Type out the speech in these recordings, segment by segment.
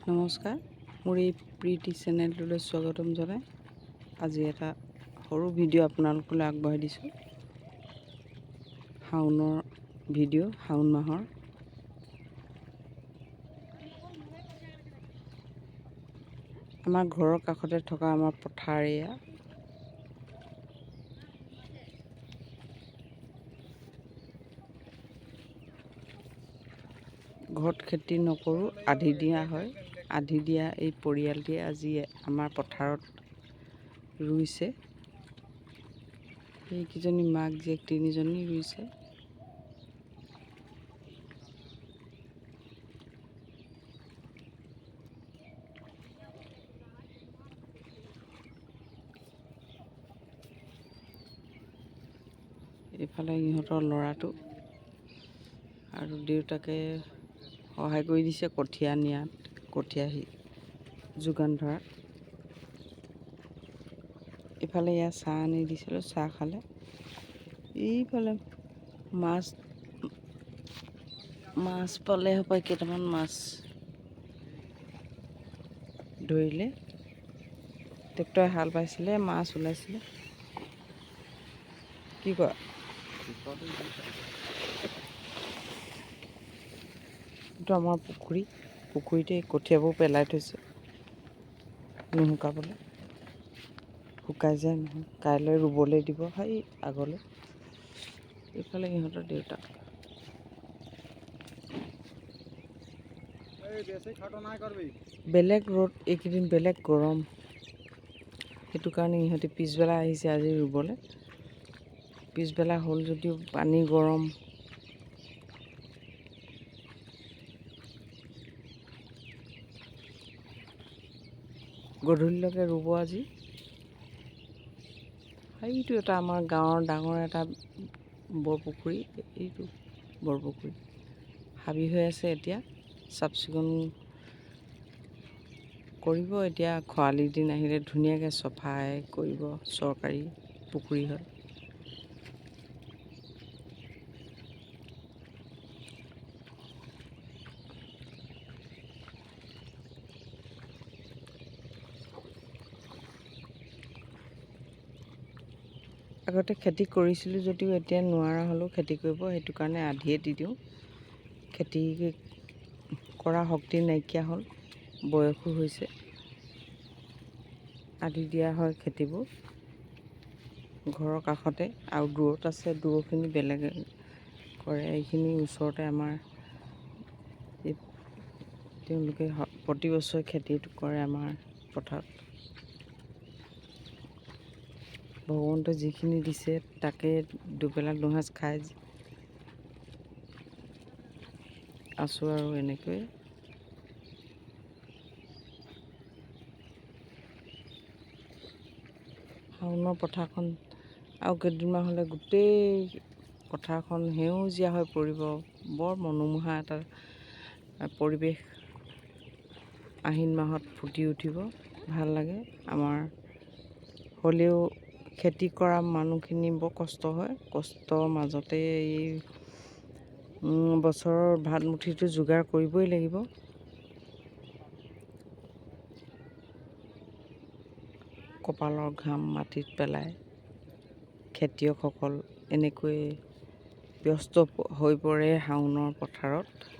নমস্কাৰ মোৰ এই প্ৰীতি চেনেলটোলৈ স্বাগতম জনাই। আজি এটা সৰু ভিডিঅ' আপোনালোকলৈ আগবঢ়াই দিছোঁ। শাওনৰ ভিডিঅ' শাওণ মাহৰ। আমাৰ ঘৰৰ কাষতে থকা আমাৰ পথাৰ এয়া। ঘৰত খেতি নকৰোঁ, আধি দিয়া হয়। আধি দিয়া এই পৰিয়ালটিয়ে আজি আমাৰ পথাৰত ৰুইছে। সেইকেইজনী মাক, জীয়েক তিনিজনী ৰুইছে। এইফালে ইহঁতৰ ল'ৰাটো আৰু দেউতাকে সহায় কৰি দিছে কঠীয়া নিয়াত। কঠীয়া যোগান ধৰাত ইফালে ইয়াত চাহ আনি দিছিলোঁ চাহ খালে। এইফালে মাছ মাছ পালে হপায় কেইটামান মাছ ধৰিলে। ট্ৰেক্টৰে হাল বাইছিলে মাছ ওলাইছিলে। কি কয় এইটো আমাৰ পুখুৰী। পুখুৰীতে কঠীয়াবোৰ পেলাই থৈছে। নুশুকাবলৈ। শুকাই যায় নহয়। কাইলৈ ৰুবলৈ দিব সেই আগলৈ। এইফালে ইহঁতৰ দেউতাক বেলেগ ৰ'দ এইকেইদিন বেলেগ গৰম। সেইটো কাৰণে ইহঁতে পিছবেলা আহিছে আজি ৰুবলৈ। পিছবেলা হ'ল যদিও পানী গৰম। গধূলিলৈকে ৰুব আজি। সেইটো এটা আমাৰ গাঁৱৰ ডাঙৰ এটা বৰপুখুৰী এইটো বৰপুখুৰী। হাবি হৈ আছে এতিয়া চাফ চিকুণ কৰিব। এতিয়া খৰালি দিন আহিলে ধুনীয়াকৈ চফাই কৰিব চৰকাৰী পুখুৰী হয়। আগতে খেতি কৰিছিলোঁ যদিও এতিয়া নোৱাৰা হ'লেও খেতি কৰিব সেইটো কাৰণে আধিয়ে দি দিওঁ। খেতি কৰা শক্তি নাইকিয়া হ'ল বয়সো হৈছে। আধি দিয়া হয় খেতিবোৰ। ঘৰৰ কাষতে আৰু দূৰত আছে দূৰখিনি বেলেগে কৰে। এইখিনি ওচৰতে আমাৰ তেওঁলোকে প্ৰতি বছৰে খেতিটো কৰে আমাৰ পথাৰত। ভগৱন্তই যিখিনি দিছে, তাকে দুবেলা দুসাঁজ খাই আছোঁ আৰু এনেকৈয়ে শাওণৰ পথাৰখন আৰু কেইদিনমান হ'লে গোটেই পথাৰখন সেউজীয়া হৈ পৰিব। বৰ মনোমোহা এটা পৰিৱেশ। আহিন মাহত ফুটি উঠিব। ভালো লাগে। আমাৰ হ'লেও খেতি কৰা মানুহখিনি বৰ কষ্ট হয়। কষ্টৰ মাজতে এই বছৰৰ ভাত মুঠিটো যোগাৰ কৰিবই লাগিব। কপালৰ ঘাম মাটিত পেলাই খেতিয়কসকল এনেকৈ ব্যস্ত হৈ পৰে শাওণৰ পথাৰত।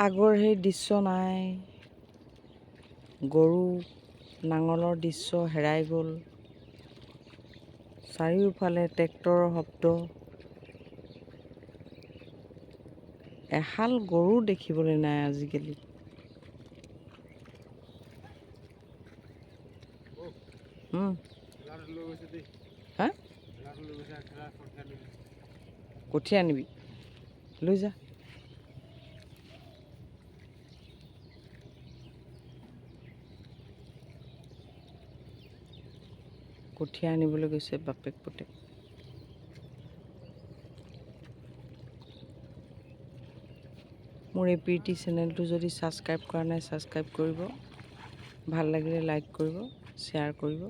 আগৰ সেই দৃশ্য নাই। গৰু নাঙলৰ দৃশ্য হেৰাই গ'ল। চাৰিওফালে ট্ৰেক্টৰৰ শব্দ। এহাল গৰু দেখিবলৈ নাই আজিকালি। কঠীয়া আনিবি। লৈ যা। কঠীয়া আনিবলৈ গৈছে বাপেক পুতেক। মোৰ এ পি টি চেনেলটো যদি ছাবস্ক্ৰাইব কৰা নাই, ছাবস্ক্ৰাইব কৰিব। ভালো লাগিলে লাইক কৰিব, শ্বেয়াৰ কৰিব।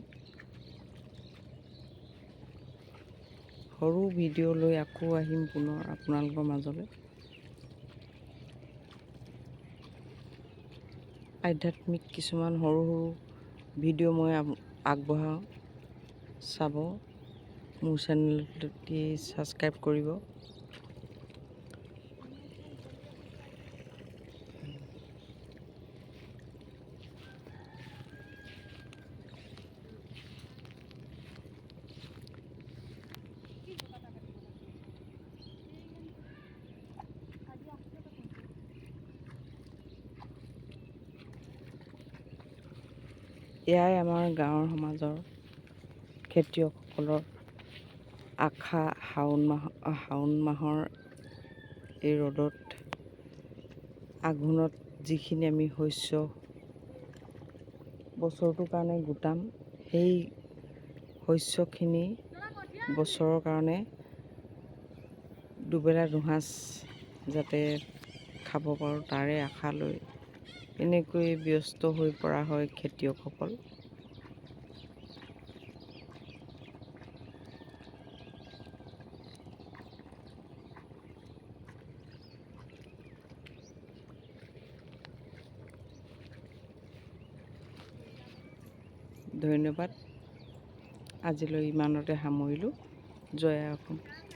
সৰু ভিডিঅ' লৈ আকৌ আহিম পুনৰ আপোনালোকৰ মাজলৈ। আধ্যাত্মিক কিছুমান সৰু সৰু ভিডিঅ' মই আগবঢ়াওঁ। চাব। মোৰ চেনেলটি ছাবস্ক্ৰাইব কৰিব। এয়াই আমাৰ গাঁৱৰ সমাজৰ খেতিয়কসকলৰ আশা শাওণ মাহ, শাওণ মাহৰ এই ৰ'দত আঘোণত যিখিনি আমি শস্য বছৰটোৰ কাৰণে গোটাম, সেই শস্যখিনি বছৰৰ কাৰণে দুবেলা দুসাঁজ যাতে খাব পাৰোঁ, তাৰে আশা লৈ এনেকৈ ব্যস্ত হৈ পৰা হয় খেতিয়কসকল। ধন্যবাদ। আজিলৈ ইমানতে সামৰিলোঁ। জয়া অসম